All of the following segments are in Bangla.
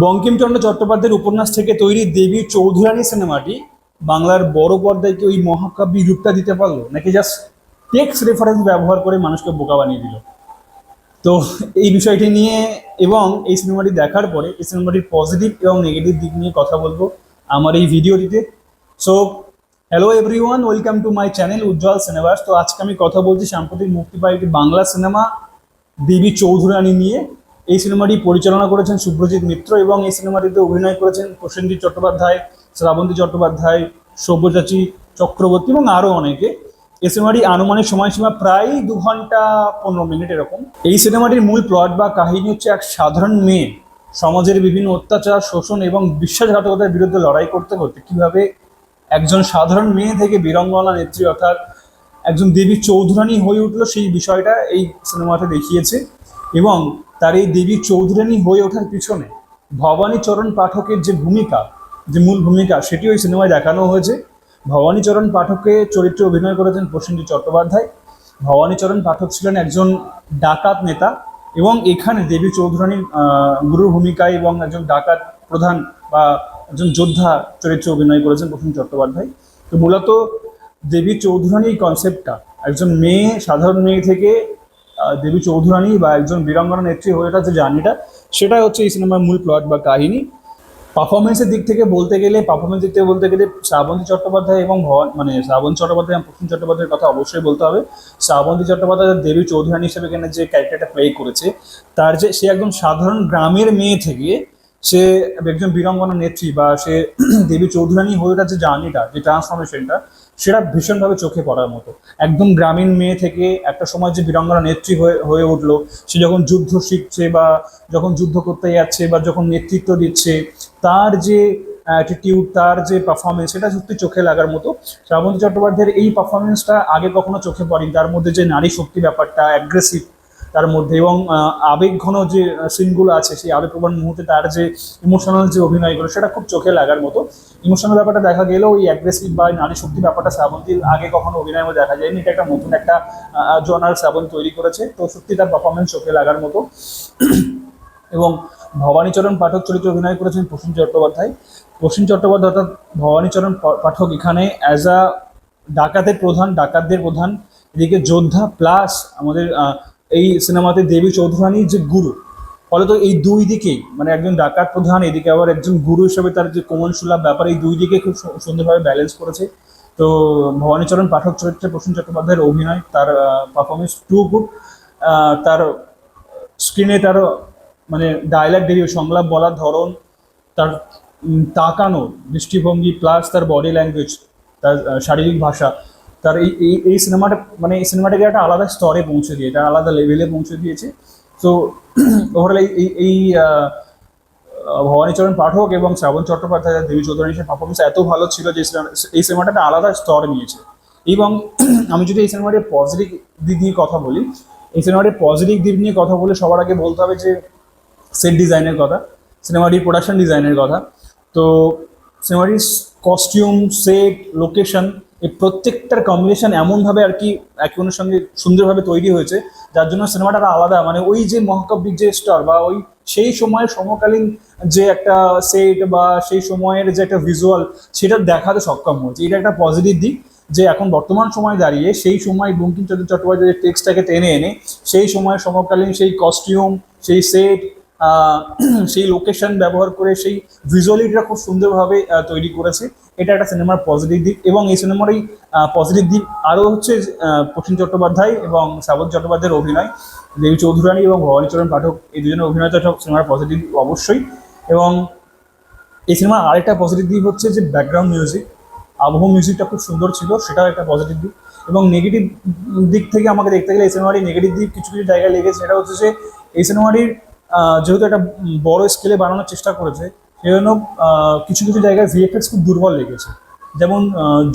বঙ্কিমচন্দ্র চট্টোপাধ্যায়ের উপন্যাস থেকে তৈরি দেবী চৌধুরানী সিনেমাটি বাংলার বড় পর্দায় কি ওই মহাকাব্য রূপটা দিতে পারল? নাকি জাস্ট টেক্স রেফারেন্স ব্যবহার করে মানুষকে বোকা বানিয়ে দিল? তো এই বিষয়টি নিয়ে এবং এই সিনেমাটি দেখার পরে এই সিনেমাটির পজিটিভ এবং নেগেটিভ দিক নিয়ে কথা বলব আমার এই ভিডিওটিতে। So hello everyone welcome to my channel Ujjwal cinemas তো আজকে আমি কথা বলছি সাম্প্রতিক মুক্তি পাওয়া একটি বাংলা সিনেমা, দেবী চৌধুরানী নিয়ে। এই সিনেমাটি পরিচালনা করেছেন সুব্রজিৎ মিত্র এবং এই সিনেমাটিতে অভিনয় করেছেন প্রসেনজিৎ চট্টোপাধ্যায়, শ্রাবন্তী চট্টোপাধ্যায়, সব্যসাচী চক্রবর্তী এবং আরও অনেকে। এই সিনেমাটি আনুমানিক সময়সীমা প্রায় দু ঘণ্টা পনেরো মিনিট এরকম। এই সিনেমাটির মূল প্লট বা কাহিনী হচ্ছে এক সাধারণ মেয়ে সমাজের বিভিন্ন অত্যাচার, শোষণ এবং বিশ্বাসঘাতকতার বিরুদ্ধে লড়াই করতে করতে কীভাবে একজন সাধারণ মেয়ে থেকে বীরঙ্গনা নেত্রী অর্থাৎ একজন দেবী চৌধুরানী হয়ে উঠল সেই বিষয়টা এই সিনেমাতে দেখিয়েছে। এবং তার এই দেবী চৌধুরানী হয়ে ওঠার পিছনে ভবানী চরণ পাঠকের যে ভূমিকা, যে মূল ভূমিকা, সেটি ওই সিনেমায় দেখানো হয়েছে। ভবানী চরণ পাঠককে চরিত্রে অভিনয় করেছেন প্রসেনজিৎ চট্টোপাধ্যায়। ভবানী চরণ পাঠক ছিলেন একজন ডাকাত নেতা এবং এখানে দেবী চৌধুরানীর গুরুর ভূমিকায় এবং একজন ডাকাত প্রধান বা একজন যোদ্ধা চরিত্রে অভিনয় করেছেন প্রসেনজিৎ চট্টোপাধ্যায়। তো মূলত দেবী চৌধুরানী কনসেপ্টটা একজন মেয়ে, সাধারণ মেয়ে থেকে দেবী চৌধুরানী বা একজন বীরাঙ্গনা নেত্রী হয়ে ওঠার যে জার্নিটা, সেটাই হচ্ছে এই সিনেমার মূল প্লট বা কাহিনী। পারফরমেন্সের দিক থেকে বলতে গেলে পারফরমেন্স দিক থেকে বলতে গেলে শ্রাবন্তী চট্টোপাধ্যায় এবং ভবন মানে শ্রাবণ চট্টোপাধ্যায় এবং প্রসূন চট্টোপাধ্যায়ের কথা অবশ্যই বলতে হবে। শ্রাবন্তী চট্টোপাধ্যায় দেবী চৌধুরানী হিসেবে এখানে যে ক্যারেক্টারটা প্লে করেছে, তার যে সে একদম সাধারণ গ্রামের মেয়ে থেকে সে একজন বীরাঙ্গনা নেত্রী বা সে দেবী চৌধুরানী হয়ে ওঠার যে জার্নিটা, যে ট্রান্সফরমেশনটা সেটা ভীষণভাবে চোখে পড়ার মতো। একদম গ্রামীণ মেয়ে থেকে একটা সময় যে বীরঙ্গনা নেত্রী হয়ে হয়ে উঠল, সে যখন যুদ্ধ শিখছে বা যখন যুদ্ধ করতে যাচ্ছে বা যখন নেতৃত্ব দিচ্ছে, তার যে অ্যাটিটিউড তার যে পারফরমেন্স সেটা সত্যি চোখে লাগার মতো। শ্রাবন্তী চট্টোপাধ্যায়ের এই পারফরমেন্সটা আগে কখনো চোখে পড়েনি। তার মধ্যে যে নারী শক্তি ব্যাপারটা অ্যাগ্রেসিভ তার মধ্যে এবং আহ, আবেগঘন যে সিনগুলো আছে সেই আবেগপ্রবণ মুহূর্তে তার যে ইমোশনাল যে অভিনয়গুলো সেটা খুব চোখে লাগার মতো। ইমোশনাল ব্যাপারটা দেখা গেলেও ওই অ্যাগ্রেসিভ বা নারী শক্তি ব্যাপারটা শ্রাবন্তীর আগে কখনো অভিনয় মধ্যে দেখা যায়নি। এটা একটা নতুন একটা জনার শ্রাবণ তৈরি করেছে। তো সত্যি তার পারফরমেন্স চোখে লাগার মতো। এবং ভবানীচরণ পাঠক চরিত্রে অভিনয় করেছেন প্রসেন চট্টোপাধ্যায়। প্রসেন চট্টোপাধ্যায় অর্থাৎ ভবানীচরণ পাঠক এখানে অ্যাজ আ ডাকাতের প্রধান ডাকাতদের প্রধান। এদিকে যোদ্ধা প্লাস আমাদের এই সিনেমাতে দেবী চৌধুরানীর যে গুরু, ফলে তো এই দুই দিকেই মানে একজন ডাকাত প্রধান, এদিকে আবার একজন গুরু হিসেবে তার যে কোমল সুলভ ব্যাপার, এই দুই দিকে খুব সুন্দরভাবে ব্যালেন্স করেছে। তো ভবানীচরণ পাঠক চরিত্রে প্রসেন চট্টোপাধ্যায়ের অভিনয়, তার পারফরমেন্স টু গুড তার স্ক্রিনে তার মানে ডায়লগ ডেলিভারি সংলাপ বলার ধরন, তার তাকানো, দৃষ্টিভঙ্গি প্লাস তার বডি ল্যাঙ্গুয়েজ তার শারীরিক ভাষা তার এই এই এই সিনেমাটা মানে এই সিনেমাটাকে একটা আলাদা স্তরে পৌঁছে দিয়ে এটা আলাদা লেভেলে পৌঁছে দিয়েছে। তো ওভারঅল এই এই ভবানীচরণ পাঠক এবং শ্রাবণ চট্টোপাধ্যায় দেবী চৌধুরী পারফরমেন্স এত ভালো ছিল যে এই সিনেমাটা একটা আলাদা স্তর নিয়েছে। এবং আমি যদি এই সিনেমাটির পজিটিভ দিক নিয়ে কথা বলি, এই সিনেমাটির পজিটিভ দিক নিয়ে কথা বলে সবার আগে বলতে হবে যে সেট ডিজাইনের কথা সিনেমাটির প্রোডাকশন ডিজাইনের কথা। তো সিনেমাটির কস্টিউম সেট লোকেশন এই প্রত্যেকটার কম্বিনেশন এমনভাবে আর কি একে অন্যের সঙ্গে সুন্দরভাবে তৈরি হয়েছে, যার জন্য সিনেমাটা আলাদা। মানে ওই যে মহাকাব্যিক যে স্টার বা ওই সেই সময়ের সমকালীন যে একটা সেট বা সেই সময়ের যে একটা ভিজুয়াল সেটা দেখাতে সক্ষম হয়েছে। এটা একটা পজিটিভ দিক যে এখন বর্তমান সময় দাঁড়িয়ে সেই সময় বঙ্কিমচন্দ্র চট্টোপাধ্যায়ের টেক্সটটাকে টেনে এনে, সেই সময় সমকালীন সেই কস্টিউম সেই সেট সেই লোকেশন ব্যবহার করে সেই ভিজুয়ালিটিটা খুব সুন্দরভাবে তৈরি করেছে। এটা একটা সিনেমার পজিটিভ দিক এবং এই সিনেমার এই পজিটিভ দিক আরও হচ্ছে প্রসেন চট্টোপাধ্যায় এবং শ্রাবণ চট্টোপাধ্যায়ের অভিনয়। দেবী চৌধুরানী এবং ভবানীচরণ পাঠক এই দুজনের অভিনয় তো সিনেমার পজিটিভ অবশ্যই। এবং এই সিনেমার আরেকটা পজিটিভ দিক হচ্ছে যে ব্যাকগ্রাউন্ড মিউজিক আবহ মিউজিকটা খুব সুন্দর ছিল সেটাও একটা পজিটিভ দিক। এবং নেগেটিভ দিক থেকে আমাকে দেখতে গেলে এই সিনেমাটির নেগেটিভ দিক কিছু কিছু জায়গায় লেগেছে সেটা হচ্ছে যে এই সিনেমাটির আহ, যেহেতু একটা বড় স্কেলে বানানোর চেষ্টা করেছে সেজন্য আহ, কিছু কিছু জায়গায় ভিএফএক্স খুব দুর্বল লেগেছে। যেমন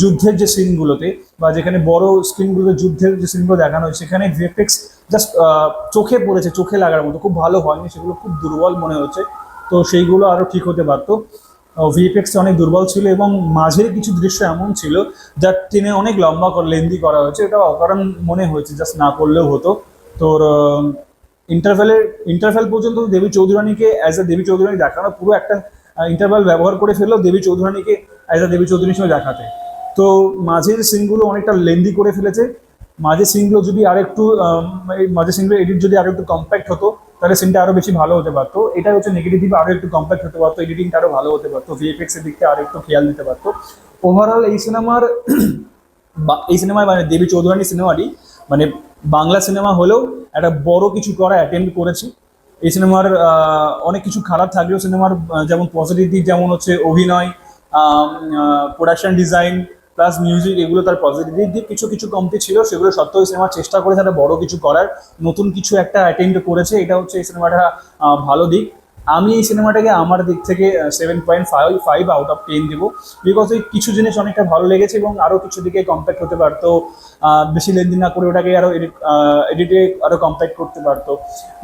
যুদ্ধের যে সিনগুলোতে বা যেখানে বড় স্ক্রিনগুলোতে যুদ্ধের যে সিনগুলো দেখানো হয়েছে সেখানে ভিএফএক্স জাস্ট চোখে পড়েছে চোখে লাগার মতো খুব ভালো হয়নি সেগুলো খুব দুর্বল মনে হচ্ছে। তো সেইগুলো আরও ঠিক হতে পারতো। ভিএফএক্স অনেক দুর্বল ছিল এবং মাঝের কিছু দৃশ্য এমন ছিল যা টেনে অনেক লম্বা লেন্দি করা হয়েছে। এটা অকারণ মনে হয়েছে জাস্ট না করলেও হতো। তোর আহ, ইন্টারভেলের ইন্টারভেল পর্যন্ত দেবী চৌধুরানীকে অ্যাজ এ দেবী চৌধুরানী দেখানো পুরো একটা ইন্টারভেল ব্যবহার করে ফেলল দেবী চৌধুরানীকে অ্যাজ এ দেবী চৌধুরীর হিসেবে দেখাতে। তো মাঝের সিনগুলো অনেকটা লেন্দি করে ফেলেছে। মাঝের সিনগুলো যদি আরেকটু মাঝের সিনগুলো এডিট যদি আরও একটু কম্প্যাক্ট হতো তাহলে সিনটা আরও বেশি ভালো হতে পারতো। এটা হচ্ছে নেগেটিভ আরও একটু কম্প্যাক্ট হতে পারতো এডিটিংটা আরও ভালো হতে পারতো ভিএফএক্স এর দিকটা আরও একটু খেয়াল দিতে পারতো। ওভারঅল এই সিনেমার এই সিনেমায় মানে দেবী চৌধুরানী সিনেমাটি মানে বাংলা সিনেমা হলেও একটা বড় কিছু করা অ্যাটেন্ড করেছি। এই সিনেমার অনেক কিছু খারাপ থাকলেও সিনেমার যেমন পজিটিভ দিক যেমন হচ্ছে অভিনয় প্রোডাকশন ডিজাইন প্লাস মিউজিক এগুলো তার পজিটিভ দিক। কিছু কিছু কমতি ছিল, সেগুলো সত্ত্বেও সিনেমা চেষ্টা করেছে একটা বড় কিছু করার। নতুন কিছু একটা অ্যাটেন্ড করেছে, এটা হচ্ছে এই সিনেমাটা ভালো দিক। আমি এই সিনেমাটাকে আমার দিক থেকে seven point five five out of ten দেবো। বিকজ এই কিছু জিনিস অনেকটা ভালো লেগেছে এবং আরও কিছু দিকে কম্প্যাক্ট হতে পারতো। বেশি লেনদেন না করে ওটাকে আরও এডিট এডিটে আরও কম্প্যাক্ট করতে পারতো।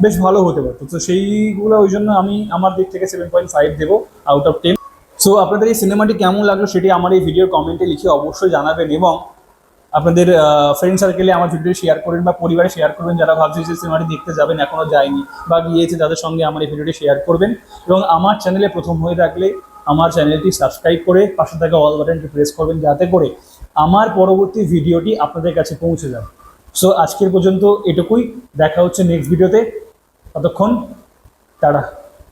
বেশ ভালো হতে পারতো। তো সেইগুলো ওই জন্য আমি আমার দিক থেকে সেভেন পয়েন্ট ফাইভ দেবো আউট অফ টেন সো আপনাদের এই সিনেমাটি কেমন লাগল সেটি আমার এই ভিডিওর কমেন্টে লিখে অবশ্যই জানাবেন এবং আপনাদের ফ্রেন্ড সার্কেলে আমার ভিডিও শেয়ার করবেন বা পরিবারে শেয়ার করবেন যারা ভাবছে যে সিনেমাটি দেখতে যাবেন, এখনও যায়নি বা গিয়েছে তাদের সঙ্গে আমার এই ভিডিওটি শেয়ার করবেন। এবং আমার চ্যানেলে প্রথম হয়ে থাকলে আমার চ্যানেলটি সাবস্ক্রাইব করে পাশে থাকা অল বাটনটি প্রেস করবেন যাতে করে আমার পরবর্তী ভিডিওটি আপনাদের কাছে পৌঁছে যাবে সো আজকের পর্যন্ত এটুকুই। দেখা হচ্ছে নেক্সট ভিডিওতে ততক্ষণ, টাটা।